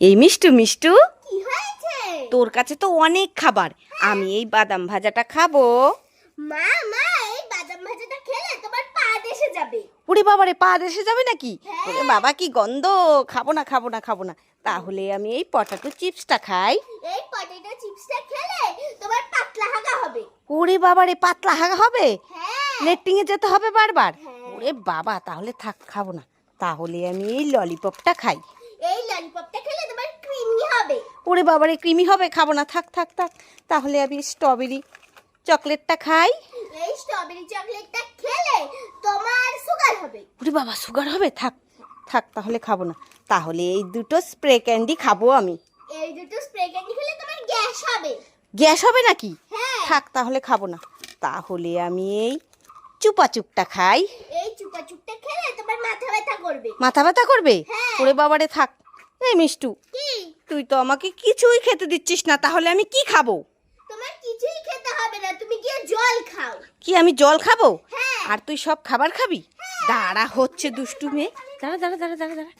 এই মিষ্টু মিষ্টু। তোর কাছে তো অনেক খাবার। আমি এই বাদাম ভাজাটা খাব। মা মা এই বাদাম ভাজাটা খেলে তোমার পা দেশে যাবে। ওরে বাবারে পা দেশে যাবে নাকি? হ্যাঁ। ওরে বাবা কি গন্ধ। খাব না খাব না খাব না। তাহলে আমি এই পটাটো চিপসটা খাই। এই পটেটো চিপসটা খেলে তোমার পাতলা হাগা হবে। ওরে বাবারে পাতলা হাগা হবে? হ্যাঁ। লেট্রিংয়ে যেতে হবে বারবার? হ্যাঁ। ওরে বাবা তাহলে থাক খাব না। তাহলে আমি এই ললিপপটা খাই। এই ললিপপটা খেলে তোমার ক্রিমি হবে ওরে বাবারে ক্রিমি হবে খাব না। থাক থাক থাক। তাহলে আমি স্ট্রবেরি চকলেটটা খাই। এই স্ট্রবেরি চকলেটটা খেলে তোমার সুগার হবে। ওরে বাবা সুগার হবে? থাক থাক তাহলে খাব না। তাহলে এই দুটো স্প্রে ক্যান্ডি খাব আমি। এই দুটো স্প্রে ক্যান্ডি খেলে তোমার গ্যাস হবে। গ্যাস হবে নাকি? হ্যাঁ। থাক তাহলে খাব না। তাহলে আমি এই চুপা চুপটা খাই। এই চুপা চুপটা খেলে তোমার মাথা ব্যথা করবে। মাথা ব্যথা করবে? হ্যাঁ। ওরে বাবারে থাক। এই মিষ্টু। কি? তুই তো আমাকে কিছুই খেতে দিচ্ছিস না তাহলে আমি কি খাব? তোমার কিছুই খেতে হবে না তুমি গিয়ে জল খাও। কি আমি জল খাব? হ্যাঁ। আর তুই সব খাবার খাবি? দাঁড়া হচ্ছে দুষ্টু মেয়ে। দাঁড়া দাঁড়া দাঁড়া দাঁড়া দাঁড়া।